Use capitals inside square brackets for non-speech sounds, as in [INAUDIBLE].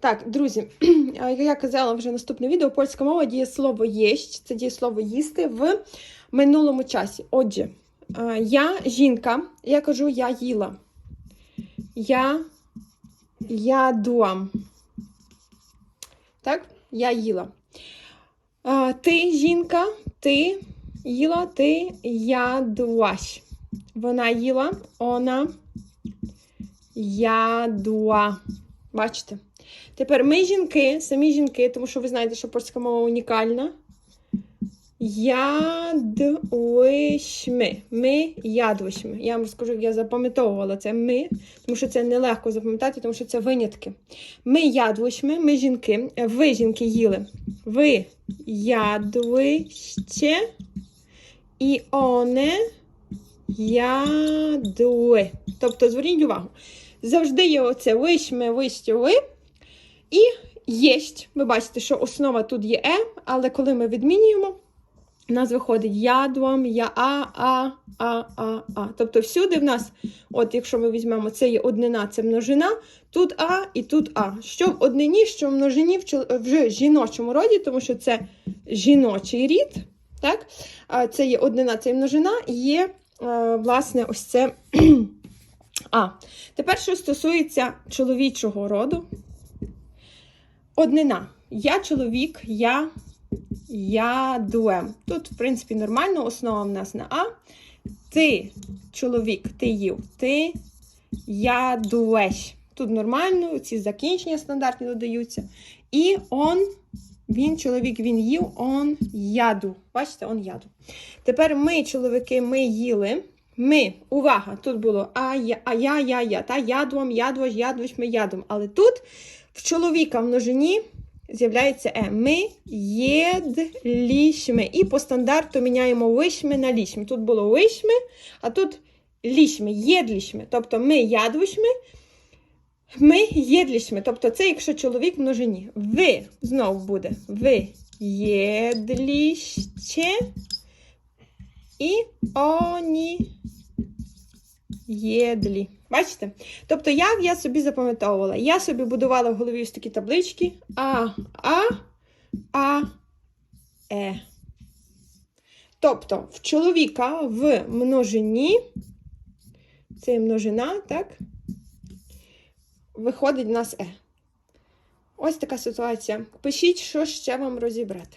Так, друзі, [CLEARS THROAT] як я казала вже наступне відео, польська мова дієслово єсть, це дієслово їсти в минулому часі. Отже, я жінка, я кажу я їла. Я ядуам. Так, я їла. Ти жінка, ти їла, ти ядуаш. Вона їла, вона ядуа. Бачите? Тепер ми жінки, самі жінки, тому що ви знаєте, що польська мова унікальна. Ядвишми. Ми ядвишми. Я вам розкажу, як я запам'ятовувала це ми, тому що це нелегко запам'ятати, тому що це винятки. Ми ядвишми, ми жінки. Ви жінки їли. Ви ядвище і оне ядли. Тобто, зверніть увагу. Завжди є оце вишме, вище, ви. І єсть. Ви бачите, що основа тут є е, але коли ми відмінюємо, у нас виходить ядвам, я а, а, а, а, а. Тобто всюди в нас, от якщо ми візьмемо, це є однина, це множина, тут а і тут а. Що в однині, що в множині в, жіночому роді, тому що це жіночий рід. Так? Це є однина, це є множина, і є, е, власне, ось це [CLEARS THROAT] а. Тепер, що стосується чоловічого роду, однина. Я чоловік, я я дуем. Тут, в принципі, нормально, основа в нас на А. Ти чоловік, ти їв, ти ядуеш. Тут нормально, ці закінчення стандартні додаються. І он, він чоловік, він їв, он яду. Бачите, он яду. Тепер ми, чоловіки, ми їли. Ми, увага, тут було а я, а я, я, я, та ядвом, ядвош, ядвош, ми ядом. Але тут в чоловіка в множині з'являється е. Ми єдлішми. І по стандарту міняємо вишми на лішми. Тут було вишми, а тут лішми, єдлішми. Тобто ми ядвишми, ми єдлішми. Тобто це якщо чоловік в множині. Ви знову буде. Ви єдліще і оні єдлі. Бачите? Тобто, як я собі запам'ятовувала? Я собі будувала в голові ось такі таблички А, А, А, Е. Тобто, в чоловіка в множині, це множина, так? Виходить в нас Е. Ось така ситуація. Пишіть, що ще вам розібрати.